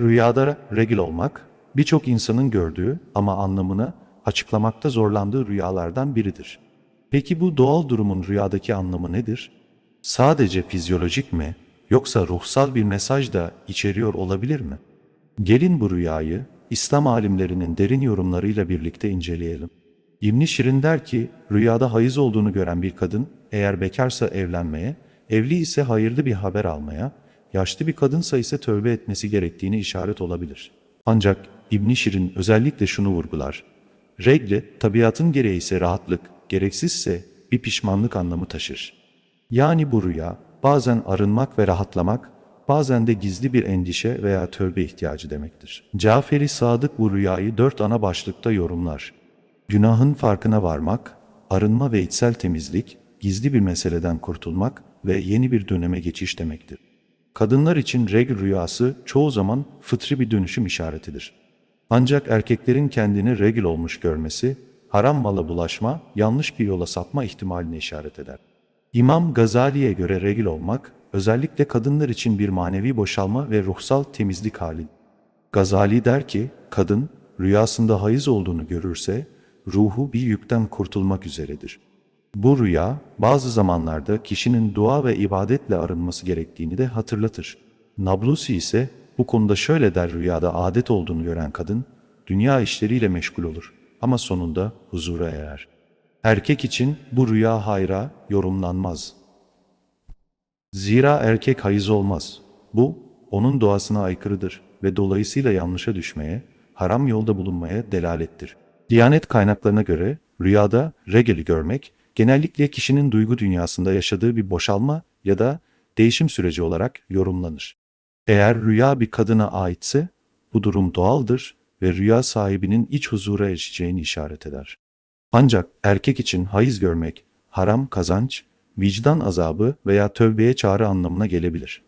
Rüyada regil olmak, birçok insanın gördüğü ama anlamını açıklamakta zorlandığı rüyalardan biridir. Peki bu doğal durumun rüyadaki anlamı nedir? Sadece fizyolojik mi, yoksa ruhsal bir mesaj da içeriyor olabilir mi? Gelin bu rüyayı İslam alimlerinin derin yorumlarıyla birlikte inceleyelim. ibn Şirin der ki, rüyada hayız olduğunu gören bir kadın, eğer bekarsa evlenmeye, evli ise hayırlı bir haber almaya, yaşlı bir kadınsa ise tövbe etmesi gerektiğini işaret olabilir. Ancak ibn Şirin özellikle şunu vurgular. Regle, tabiatın gereği ise rahatlık, gereksizse bir pişmanlık anlamı taşır. Yani bu rüya bazen arınmak ve rahatlamak, bazen de gizli bir endişe veya tövbe ihtiyacı demektir. Caferi Sadık bu rüyayı dört ana başlıkta yorumlar. Günahın farkına varmak, arınma ve içsel temizlik, gizli bir meseleden kurtulmak ve yeni bir döneme geçiş demektir. Kadınlar için regl rüyası çoğu zaman fıtri bir dönüşüm işaretidir. Ancak erkeklerin kendini regl olmuş görmesi, haram mala bulaşma, yanlış bir yola sapma ihtimalini işaret eder. İmam Gazali'ye göre regl olmak, özellikle kadınlar için bir manevi boşalma ve ruhsal temizlik hali. Gazali der ki, kadın rüyasında hayız olduğunu görürse, ruhu bir yükten kurtulmak üzeredir. Bu rüya, bazı zamanlarda kişinin dua ve ibadetle arınması gerektiğini de hatırlatır. Nablusi ise bu konuda şöyle der rüyada adet olduğunu gören kadın, dünya işleriyle meşgul olur ama sonunda huzura erer. Erkek için bu rüya hayra yorumlanmaz. Zira erkek hayız olmaz. Bu, onun doğasına aykırıdır ve dolayısıyla yanlışa düşmeye, haram yolda bulunmaya delalettir. Diyanet kaynaklarına göre rüyada regeli görmek, genellikle kişinin duygu dünyasında yaşadığı bir boşalma ya da değişim süreci olarak yorumlanır. Eğer rüya bir kadına aitse, bu durum doğaldır ve rüya sahibinin iç huzura erişeceğini işaret eder. Ancak erkek için hayız görmek, haram kazanç, vicdan azabı veya tövbeye çağrı anlamına gelebilir.